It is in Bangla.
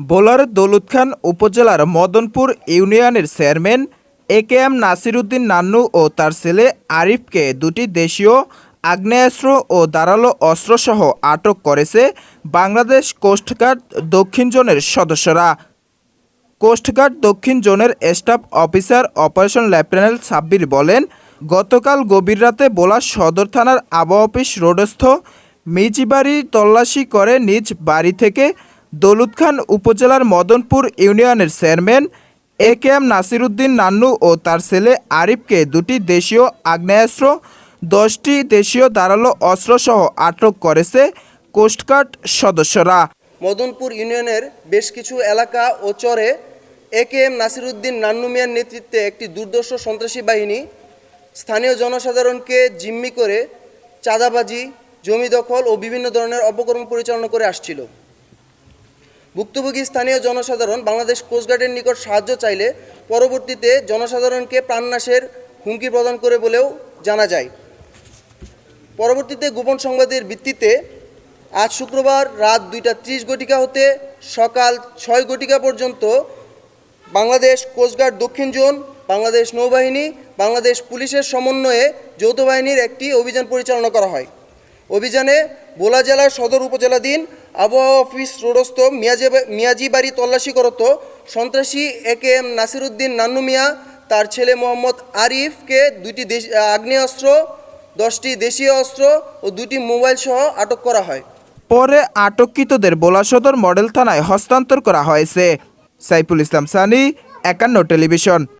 বোলার দৌলত খান উপজেলার মদনপুর ইউনিয়নের chairman A K M Nasiruddin Nannu ও তার ছেলে আরিফকে দুটি দেশীয় আগ্নেয়াস্ত্র ও ধারালো অস্ত্রসহ আটক করেছে বাংলাদেশ কোস্টগার্ড দক্ষিণ জোনের সদস্যরা। কোস্টগার্ড দক্ষিণ জোনের staff officer operation lieutenant Sabbir বলেন, গতকাল গভীর রাতে বোলা সদর থানার আবহাওয়া অফিস রোডস্থ মিজিবাড়ি তল্লাশি করে নিজ বাড়ি থেকে দৌলত খান উপজেলার মদনপুর ইউনিয়নের chairman, A K M Nasiruddin Nannu ও তার ছেলে আরিফকে দুটি দেশীয় আগ্নেয়াস্ত্র, দশটি দেশীয় ধারালো অস্ত্রসহ আটক করেছে কোস্টগার্ড সদস্যরা। মদনপুর ইউনিয়নের বেশ কিছু এলাকা ও চরে A K M Nasiruddin Nannu মিয়ার নেতৃত্বে একটি দুর্দর্শ সন্ত্রাসী বাহিনী স্থানীয় জনসাধারণকে জিম্মি করে চাঁদাবাজি, জমি দখল ও বিভিন্ন ধরনের অপকর্ম পরিচালনা করে আসছিল। ভুক্তভোগী স্থানীয় জনসাধারণ বাংলাদেশ কোস্টগার্ডের নিকট সাহায্য চাইলে পরবর্তীতে জনসাধারণকে প্রাণনাশের হুমকি প্রদান করে বলেও জানা যায়। পরবর্তীতে গোপন সংবাদের ভিত্তিতে আজ শুক্রবার রাত দুইটা ত্রিশ ঘটিকা হতে সকাল ছয় ঘটিকা পর্যন্ত বাংলাদেশ কোস্টগার্ড দক্ষিণ জোন, বাংলাদেশ নৌবাহিনী, বাংলাদেশ পুলিশের সমন্বয়ে যৌথ বাহিনীর একটি অভিযান পরিচালনা করা হয়। অভিযানে ভোলা জেলার সদর উপজেলাধীন আবহাওয়া অফিস রোডস্থ মিয়াজি মিয়াজি বাড়ি তল্লাশি করত। সন্ত্রাসী A K M Nasiruddin Nannu Miah, তার ছেলে মোহাম্মদ আরিফকে দুটি দেশ আগ্নেয়াস্ত্র, দশটি দেশীয় অস্ত্র ও দুটি মোবাইল সহ আটক করা হয়। পরে আটককৃতদের বোলা সদর মডেল থানায় হস্তান্তর করা হয়েছে। সাইফুল ইসলাম সানি, একান্ন টেলিভিশন।